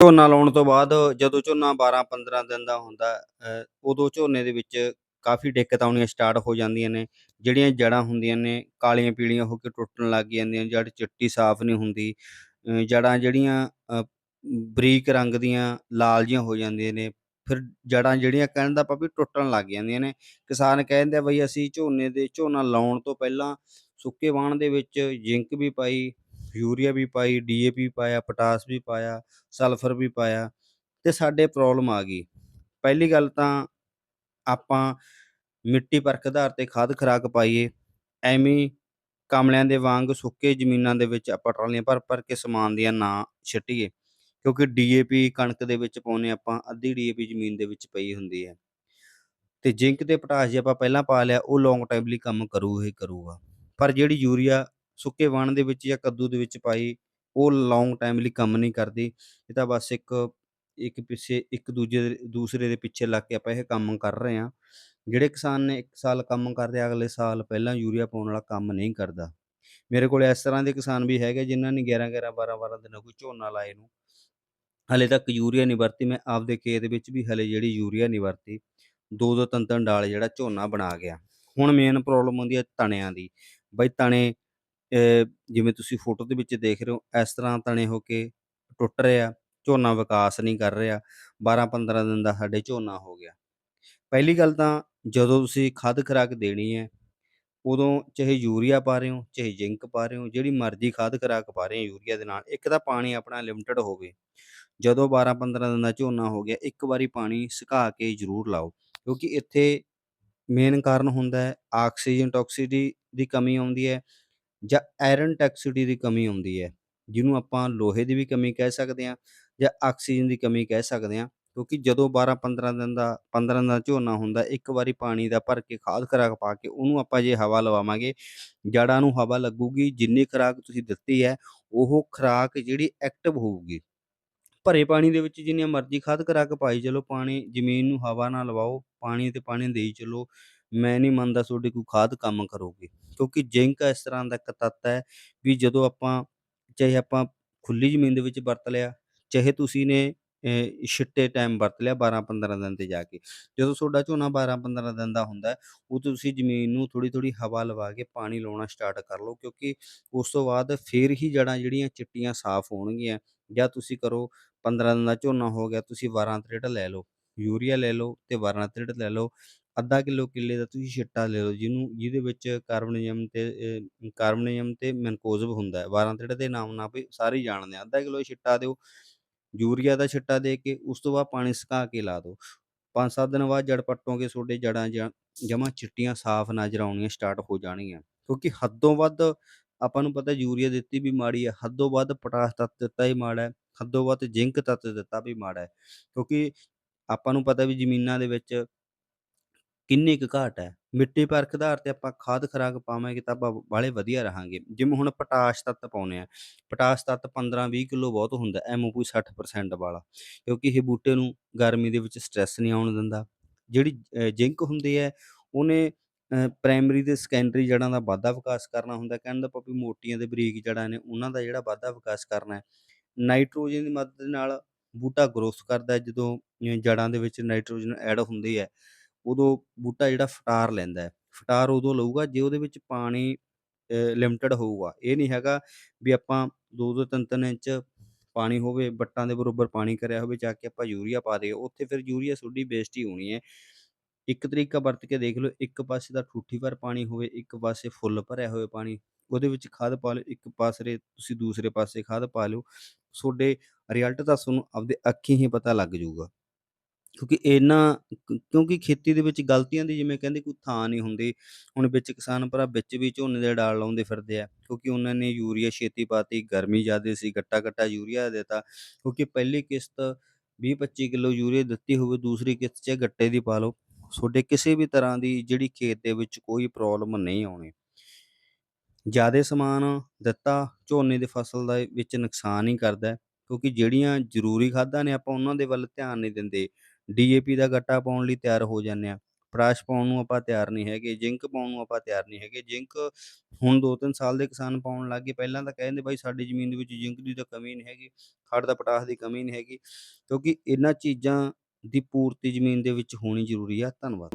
ਝੋਨਾ ਲਾਉਣ ਤੋਂ ਬਾਅਦ ਜਦੋਂ ਝੋਨਾ 12-15 ਦਿਨ ਦਾ ਹੁੰਦਾ ਉਦੋਂ ਝੋਨੇ ਦੇ ਵਿੱਚ ਕਾਫੀ ਦਿੱਕਤ ਆਉਣੀਆਂ ਸਟਾਰਟ ਹੋ ਜਾਂਦੀਆਂ ਨੇ। ਜਿਹੜੀਆਂ ਜੜ੍ਹਾਂ ਹੁੰਦੀਆਂ ਨੇ ਕਾਲੀਆਂ ਪੀਲੀਆਂ ਹੋ ਕੇ ਟੁੱਟਣ ਲੱਗ ਜਾਂਦੀਆਂ ਜੜ ਚਿੱਟੀ ਸਾਫ਼ ਨਹੀਂ ਹੁੰਦੀ ਅ, ਜੜ੍ਹਾਂ ਜਿਹੜੀਆਂ ਅ, ਬਰੀਕ ਰੰਗ ਦੀਆਂ ਲਾਲ ਜਿਹੀਆਂ ਹੋ ਜਾਂਦੀਆਂ ਨੇ ਫਿਰ ਜੜ੍ਹਾਂ ਜਿਹੜੀਆਂ ਕਹਿਣ ਦਾ ਭਾਵ ਵੀ ਟੁੱਟਣ ਲੱਗ ਜਾਂਦੀਆਂ ਨੇ। ਕਿਸਾਨ ਕਹਿੰਦੇ ਆ ਬਈ ਅਸੀਂ ਝੋਨੇ ਦੇ ਝੋਨਾ ਲਾਉਣ ਤੋਂ ਪਹਿਲਾਂ ਸੁੱਕੇ ਵਾਹਣ ਦੇ ਵਿੱਚ ਜ਼ਿੰਕ ਵੀ ਪਾਈ ਯੂਰੀਆ ਵੀ ਪਾਈ ਡੀਏਪੀ ਪਾਇਆ, ਪੋਟਾਸ ਵੀ ਪਾਇਆ, ਸਲਫਰ ਵੀ ਪਾਇਆ ਤੇ ਸਾਡੇ ਪ੍ਰੋਬਲਮ ਆ ਗਈ। ਪਹਿਲੀ ਗੱਲ ਤਾਂ ਆਪਾਂ ਮਿੱਟੀ ਪਰਖ ਆਧਾਰ ਤੇ ਖਾਦ ਖੁਰਾਕ ਪਾਈਏ, ਐਵੇਂ ਕਮਲਿਆਂ ਦੇ ਵਾਂਗ ਸੁੱਕੇ ਜ਼ਮੀਨਾਂ ਦੇ ਵਿੱਚ ਆਪਾਂ ਟਰਾਲੀਆਂ ਭਰ ਭਰ ਕੇ ਸਮਾਨ ਦੀਆਂ ਨਾ ਛਿੱਟੀਏ, ਕਿਉਂਕਿ ਡੀਏਪੀ ਕਣਕ ਦੇ ਵਿੱਚ ਪਾਉਨੇ ਆਪਾਂ, ਅੱਧੀ ਡੀਏਪੀ ਜ਼ਮੀਨ ਦੇ ਵਿੱਚ ਪਈ ਹੁੰਦੀ ਹੈ। ਤੇ ਜ਼ਿੰਕ ਤੇ ਪੋਟਾਸ਼ ਜੇ ਆਪਾਂ ਪਹਿਲਾਂ ਪਾ ਲਿਆ, ਉਹ ਲੌਂਗ ਟਾਈਮ ਲਈ ਕੰਮ ਕਰੂ ਹੀ ਕਰੂਗਾ। ਪਰ ਜਿਹੜੀ ਯੂਰੀਆ ਸੁੱਕੇ ਵਣ ਦੇ ਵਿੱਚ ਜਾਂ ਕੱਦੂ ਦੇ ਵਿੱਚ ਪਾਈ, ਉਹ ਲੌਂਗ ਟਾਈਮ ਲਈ ਕੰਮ ਨਹੀਂ ਕਰਦੀ। ਇਹ ਤਾਂ ਬਸ ਇੱਕ ਇੱਕ ਪਿੱਛੇ, ਇੱਕ ਦੂਜੇ ਦੇ, ਦੂਸਰੇ ਦੇ ਪਿੱਛੇ ਲੱਗ ਕੇ ਆਪਾਂ ਇਹ ਕੰਮ ਕਰ ਰਹੇ ਹਾਂ। ਜਿਹੜੇ ਕਿਸਾਨ ਨੇ 1 ਸਾਲ ਕੰਮ ਕਰਦੇ ਅਗਲੇ ਸਾਲ ਪਹਿਲਾਂ ਯੂਰੀਆ ਪਾਉਣ ਵਾਲਾ ਕੰਮ ਨਹੀਂ ਕਰਦਾ। ਮੇਰੇ ਕੋਲ ਇਸ ਤਰ੍ਹਾਂ ਦੇ ਕਿਸਾਨ ਵੀ ਹੈਗੇ ਜਿਨ੍ਹਾਂ ਨੇ 11 11 12 12 ਦਿਨਾਂ ਕੋਈ ਝੋਨਾ ਲਾਏ ਨੂੰ। ਹਾਲੇ ਤੱਕ ਯੂਰੀਆ ਨਹੀਂ ਵਰਤੀ, ਮੈਂ ਆਪਦੇ ਖੇਤ ਵਿੱਚ ਵੀ ਹਲੇ ਜਿਹੜੀ ਯੂਰੀਆ ਨਹੀਂ ਵਰਤੀ, ਦੋ ਦੋ ਤਿੰਨ ਤਿੰਨ ਡਾਲ ਜਿਹੜਾ ਝੋਨਾ ਬਣਾ ਗਿਆ। ਹੁਣ ਮੇਨ ਪ੍ਰੋਬਲਮ ਹੁੰਦੀ ਹੈ ਤਣਿਆਂ ਦੀ। ਬਈ ਤਣੇ ਅਹ, ਜਿਵੇਂ ਤੁਸੀਂ ਫੋਟੋ ਦੇ ਵਿੱਚ ਦੇਖ ਰਹੇ ਹੋ, ਇਸ ਤਰ੍ਹਾਂ ਤਣੇ ਹੋ ਕੇ ਟੁੱਟ ਰਿਹਾ, ਝੋਨਾ ਵਿਕਾਸ ਨਹੀਂ ਕਰ ਰਿਹਾ 12 15 ਦਿਨ ਦਾ ਸਾਡੇ ਝੋਨਾ ਹੋ ਗਿਆ। ਪਹਿਲੀ ਗੱਲ ਤਾਂ ਜਦੋਂ ਤੁਸੀਂ ਖਾਦ ਖੁਰਾਕ ਦੇਣੀ ਹੈ, ਉਦੋਂ ਚਾਹੇ ਯੂਰੀਆ ਪਾ ਰਹੇ ਹੋ, ਚਾਹੇ ਜ਼ਿੰਕ ਪਾ ਰਹੇ ਹੋ, ਜਿਹੜੀ ਮਰਜ਼ੀ ਖਾਦ ਖੁਰਾਕ ਪਾ ਰਹੇ ਹੋ ਯੂਰੀਆ ਦੇ ਨਾਲ, ਇੱਕ ਤਾਂ ਪਾਣੀ ਆਪਣਾ ਲਿਮਟਿਡ ਹੋਵੇ। ਜਦੋਂ 12 15 ਦਿਨ ਦਾ ਝੋਨਾ ਹੋ ਗਿਆ, ਇੱਕ ਵਾਰੀ ਪਾਣੀ ਸੁਕਾ ਕੇ ਜ਼ਰੂਰ ਲਾਓ, ਕਿਉਂਕਿ ਇੱਥੇ ਮੇਨ ਕਾਰਨ ਹੁੰਦਾ ਹੈ, ਆਕਸੀਜਨ ਟੌਕਸਿਟੀ ਦੀ ਕਮੀ ਆਉਂਦੀ ਹੈ ਜਾਂ ਆਇਰਨ ਟੌਕਸਿਟੀ ਦੀ ਕਮੀ ਆਉਂਦੀ ਹੈ, ਜਿਹਨੂੰ ਆਪਾਂ ਲੋਹੇ ਦੀ ਵੀ ਕਮੀ ਕਹਿ ਸਕਦੇ ਹਾਂ ਜਾਂ ਆਕਸੀਜਨ ਦੀ ਕਮੀ ਕਹਿ ਸਕਦੇ ਹਾਂ, ਕਿਉਂਕਿ ਜਦੋਂ 12 15 ਦਿਨ ਦਾ 15 ਦਿਨ ਦਾ ਝੋਨਾ ਹੁੰਦਾ, ਇੱਕ ਵਾਰੀ ਪਾਣੀ ਦਾ ਭਰ ਕੇ ਖਾਦ ਖੁਰਾਕ ਪਾ ਕੇ ਉਹਨੂੰ ਆਪਾਂ ਜੇ ਹਵਾ ਲਵਾਵਾਂਗੇ ਜੜ੍ਹਾਂ ਨੂੰ ਹਵਾ ਲੱਗੂਗੀ, ਜਿੰਨੀ ਖੁਰਾਕ ਤੁਸੀਂ ਦਿੱਤੀ ਹੈ, ਉਹ ਖੁਰਾਕ ਜਿਹੜੀ ਐਕਟਿਵ ਹੋਊਗੀ। ਭਰੇ ਪਾਣੀ ਦੇ ਵਿੱਚ ਜਿੰਨੀਆਂ ਮਰਜ਼ੀ ਖਾਦ ਖੁਰਾਕ ਪਾਈ ਚਲੋ, ਪਾਣੀ ਜ਼ਮੀਨ ਨੂੰ ਹਵਾ ਨਾ ਲਵਾਓ, ਪਾਣੀ ਤੇ ਪਾਣੀ ਦੇਈ ਚਲੋ ਮੈਂ ਨਹੀਂ ਮੰਨਦਾ ਤੁਹਾਡੀ ਕੋਈ ਖਾਦ ਕੰਮ ਕਰੂਗੀ। ਕਿਉਂਕਿ ਜ਼ਿੰਕ ਇਸ ਤਰ੍ਹਾਂ ਦਾ ਇੱਕ ਤੱਤ ਹੈ ਵੀ ਜਦੋਂ ਆਪਾਂ ਚਾਹੇ ਆਪਾਂ ਖੁੱਲੀ ਜ਼ਮੀਨ ਦੇ ਵਿੱਚ ਵਰਤ ਲਿਆ ਚਾਹੇ ਤੁਸੀਂ ਨੇ ਅਹ, ਛਿੱਟੇ ਟਾਈਮ ਵਰਤ ਲਿਆ 12 15 ਦਿਨ ਤੇ ਜਾ ਕੇ। ਜਦੋਂ ਤੁਹਾਡਾ ਝੋਨਾ 12 15 ਦਿਨ ਦਾ ਹੁੰਦਾ ਹੈ, ਉਦੋਂ ਤੁਸੀਂ ਜ਼ਮੀਨ ਨੂੰ ਥੋੜੀ ਥੋੜੀ ਹਵਾ ਲਵਾ ਕੇ ਪਾਣੀ ਲਾਉਣਾ ਸਟਾਰਟ ਕਰ ਲਓ ਕਿਉਂਕਿ ਉਸ ਤੋਂ ਬਾਅਦ ਫੇਰ ਹੀ ਜੜ੍ਹਾਂ ਜਿਹੜੀਆਂ ਚਿੱਟੀਆਂ ਸਾਫ਼ ਹੋਣਗੀਆਂ। ਜਾਂ ਤੁਸੀਂ ਕਰੋ 15 ਦਿਨ ਦਾ ਝੋਨਾ ਹੋ ਗਿਆ ਤੁਸੀਂ 12 ਤ੍ਰਿਟ ਲੈ ਲਓ ਯੂਰੀਆ ਲੈ ਲਓ ਤੇ 12 ਤ੍ਰਿਟ ਲੈ ਲਓ। ਅੱਧਾ ਕਿਲੋ ਕਿੱਲੇ ਦਾ ਤੁਸੀਂ ਛਿੱਟਾ ਲੈ ਲਓ ਜਿਹਨੂੰ ਜਿਹਦੇ ਵਿੱਚ ਕਾਰਬਨਿਜ਼ਮ ਤੇ ਅਹ, ਕਾਰਬਨਿਜ਼ਮ ਤੇ ਮੈਨਕੋਜ਼ਬ ਹੁੰਦਾ ਹੈ। 12 ਤ੍ਰਿਟ ਦੇ ਨਾਮ ਨਾਲ ਵੀ ਸਾਰੇ ਹੀ ਜਾਣਦੇ ਆ। ਅੱਧਾ ਕਿਲੋ ਛਿੱਟਾ ਦਿਓ ਯੂਰੀਆ ਦਾ ਛਿੱਟਾ ਦੇ ਕੇ ਉਸ ਤੋਂ ਬਾਅਦ ਪਾਣੀ ਸੁਕਾ ਕੇ ਲਾ ਦਿਓ। 5-7 ਦਿਨ ਬਾਅਦ ਜੜ ਪੱਟੋਗੇ ਤੁਹਾਡੇ ਜੜਾਂ ਜਮਾਂ ਚਿੱਟੀਆਂ ਸਾਫ਼ ਨਜ਼ਰ ਆਉਣੀਆਂ ਸਟਾਰਟ ਹੋ ਜਾਣਗੀਆਂ। ਕਿਉਂਕਿ ਹੱਦੋਂ ਵੱਧ ਆਪਾਂ ਨੂੰ ਪਤਾ ਯੂਰੀਆ ਦਿੱਤੀ ਵੀ ਮਾੜੀ ਹੈ ਹੱਦੋਂ ਵੱਧ ਪੋਟਾਸ਼ ਤੱਤ ਦਿੱਤਾ ਹੀ ਮਾੜਾ ਹੈ ਹੱਦੋਂ ਵੱਧ ਜ਼ਿੰਕ ਤੱਤ ਦਿੱਤਾ ਵੀ ਮਾੜਾ ਹੈ। ਕਿਉਂਕਿ ਆਪਾਂ ਨੂੰ ਪਤਾ ਵੀ ਜ਼ਮੀਨਾਂ ਦੇ ਵਿੱਚ ਕਿੰਨੀ ਕੁ ਘਾਟ ਹੈ? ਮਿੱਟੀ ਪਰਖ ਆਧਾਰ ਤੇ ਆਪਾਂ ਖਾਦ ਖੁਰਾਕ ਪਾਵਾਂਗੇ ਤਾਂ ਆਪਾਂ ਬਾਹਲੇ ਵਧੀਆ ਰਹਾਂਗੇ। ਜਿਵੇਂ ਹੁਣ ਪੋਟਾਸ਼ ਤੱਤ ਪਾਉਨੇ ਆ ਪੋਟਾਸ਼ ਤੱਤ 15-20 ਕਿਲੋ ਬਹੁਤ ਹੁੰਦਾ ਐਮਓਪੀ 60% ਵਾਲਾ। ਕਿਉਂਕਿ ਇਹ ਬੂਟੇ ਨੂੰ ਗਰਮੀ ਦੇ ਵਿੱਚ ਸਟ੍ਰੈਸ ਨਹੀਂ ਆਉਣ ਦਿੰਦਾ। ਜਿਹੜੀ ਜ਼ਿੰਕ ਹੁੰਦੀ ਹੈ ਉਹਨੇ ਪ੍ਰਾਇਮਰੀ ਤੇ ਸੈਕੰਡਰੀ ਜੜ੍ਹਾਂ ਦਾ ਵਾਧਾ ਵਿਕਾਸ ਕਰਨਾ ਹੁੰਦਾ। ਕਹਿਣ ਦਾ ਭਾਵ ਵੀ ਮੋਟੀਆਂ ਤੇ ਬਰੀਕ ਜੜ੍ਹਾਂ ਨੇ ਉਹਨਾਂ ਦਾ ਜਿਹੜਾ ਵਾਧਾ ਵਿਕਾਸ ਕਰਨਾ ਹੈ। ਨਾਈਟ੍ਰੋਜਨ ਦੀ ਮਦਦ ਨਾਲ ਬੂਟਾ ਗਰੋਥ ਕਰਦਾ ਜਦੋਂ ਅ, ਜੜ੍ਹਾਂ ਦੇ ਵਿੱਚ ਨਾਈਟ੍ਰੋਜਨ ਐਡ ਹੁੰਦੀ ਹੈ ਉਦੋਂ ਬੂਟਾ ਜਿਹੜਾ ਫਟਾਰ ਲੈਂਦਾ ਹੈ। ਫਟਾਰ ਉਦੋਂ ਲਊਗਾ ਜੇ ਉਹਦੇ ਵਿੱਚ ਪਾਣੀ ਲਿਮਟਿਡ ਹੋਊਗਾ। ਇਹ ਨਹੀਂ ਹੈਗਾ ਵੀ ਆਪਾਂ 2-2 3-3 ਇੰਚ ਪਾਣੀ ਹੋਵੇ ਵੱਟਾਂ ਦੇ ਬਰੋਬਰ ਪਾਣੀ ਕਰਿਆ ਹੋਵੇ, ਜਾ ਕੇ ਆਪਾਂ ਯੂਰੀਆ ਪਾ ਦੇਈਏ, ਉੱਥੇ ਫਿਰ ਯੂਰੀਆ ਤੁਹਾਡੀ ਵੇਸਟ ਹੀ ਹੋਣੀ ਹੈ। ਇੱਕ ਤਰੀਕਾ ਵਰਤ ਕੇ ਦੇਖ ਲਓ, ਇੱਕ ਪਾਸੇ ਦਾ ਠੂਠੀ ਭਰ ਪਾਣੀ ਹੋਵੇ, ਇੱਕ ਪਾਸੇ ਫੁੱਲ ਭਰਿਆ ਹੋਵੇ ਪਾਣੀ, ਉਹਦੇ ਵਿੱਚ ਖਾਦ ਪਾ ਲਓ, ਇੱਕ ਪਾਸੇ ਤੁਸੀਂ ਦੂਸਰੇ ਪਾਸੇ ਖਾਦ ਪਾ ਲਿਓ, ਤੁਹਾਡੇ ਰਿਜ਼ਲਟ ਤਾਂ ਤੁਹਾਨੂੰ ਆਪਦੇ ਅੱਖੀਂ ਹੀ ਪਤਾ ਲੱਗ ਜਾਊਗਾ। ਕਿਉਂਕਿ ਇਹਨਾਂ ਕਿਉਂ- ਕਿਉਂਕਿ ਖੇਤੀ ਦੇ ਵਿੱਚ ਗਲਤੀਆਂ ਦੀ ਜਿਵੇਂ ਕਹਿੰਦੇ ਕੋਈ ਥਾਂ ਨਹੀਂ ਹੁੰਦੀ, ਹੁਣ ਵਿੱਚ ਕਿਸਾਨ ਭਰਾ ਵਿੱਚ ਵੀ ਝੋਨੇ ਦੇ ਡਾਲ ਲਾਉਂਦੇ ਫਿਰਦੇ ਆ, ਕਿਉਂਕਿ ਉਹਨਾਂ ਨੇ ਯੂਰੀਆ ਛੇਤੀ ਪਾਤੀ, ਗਰਮੀ ਜ਼ਿਆਦੇ ਸੀ ਗੱਟਾ ਗੱਟਾ ਯੂਰੀਆ ਦੇਤਾ, ਕਿਉਂਕਿ ਪਹਿਲੀ ਕਿਸ਼ਤ 20 25 ਕਿੱਲੋ ਯੂਰੀਆ ਦਿੱਤੀ ਹੋਵੇ, ਦੂਸਰੀ ਕਿਸ਼ਤ 'ਚ ਗੱਟੇ ਦੀ ਪਾ ਲਓ, ਤੁਹਾਡੇ ਕਿਸੇ ਵੀ ਤਰ੍ਹਾਂ ਦੀ ਜਿਹੜੀ ਖੇਤ ਦੇ ਵਿੱਚ ਕੋਈ ਪ੍ਰੋਬਲਮ ਨਹੀਂ ਆਉਣੀ। ਜ਼ਿਆਦੇ ਸਮਾਨ ਦਿੱਤਾ, ਝੋਨੇ ਦੀ ਫਸਲ ਦਾ ਵਿੱਚ ਨੁਕਸਾਨ ਹੀ ਕਰਦਾ, ਕਿਉਂਕਿ ਜਿਹੜੀਆਂ ਜ਼ਰੂਰੀ ਖਾਦਾਂ ਨੇ ਆਪਾਂ ਉਹਨਾਂ ਦੇ ਵੱਲ ਧਿਆਨ ਨਹੀਂ ਦਿੰਦੇ ਡੀਏਪੀ ਦਾ ਗੱਟਾ ਪਾਉਣ ਲਈ ਤਿਆਰ ਹੋ ਜਾਂਦੇ ਆ ਪੋਟਾਸ਼ ਪਾਉਣ ਨੂੰ ਆਪਾਂ ਤਿਆਰ ਨਹੀਂ ਹੈਗੇ, ਜ਼ਿੰਕ ਪਾਉਣ ਨੂੰ ਆਪਾਂ ਤਿਆਰ ਨਹੀਂ ਹੈਗੇ। ਜ਼ਿੰਕ ਹੁਣ 2-3 ਸਾਲ ਦੇ ਕਿਸਾਨ ਪਾਉਣ ਲੱਗ ਗਏ, ਪਹਿਲਾਂ ਤਾਂ ਕਹਿੰਦੇ ਬਾਈ ਸਾਡੀ ਜ਼ਮੀਨ ਦੇ ਵਿੱਚ ਜ਼ਿੰਕ ਦੀ ਤਾਂ ਕਮੀ ਨਹੀਂ ਹੈਗੀ, ਸਾਡੇ ਦਾ ਪਟਾਸ ਦੀ ਕਮੀ ਨਹੀਂ ਹੈਗੀ, ਕਿਉਂਕਿ ਇਹਨਾਂ ਚੀਜ਼ਾਂ ਦੀ ਪੂਰਤੀ ਜ਼ਮੀਨ ਦੇ ਵਿੱਚ ਹੋਣੀ ਜ਼ਰੂਰੀ ਆ। ਧੰਨਵਾਦ।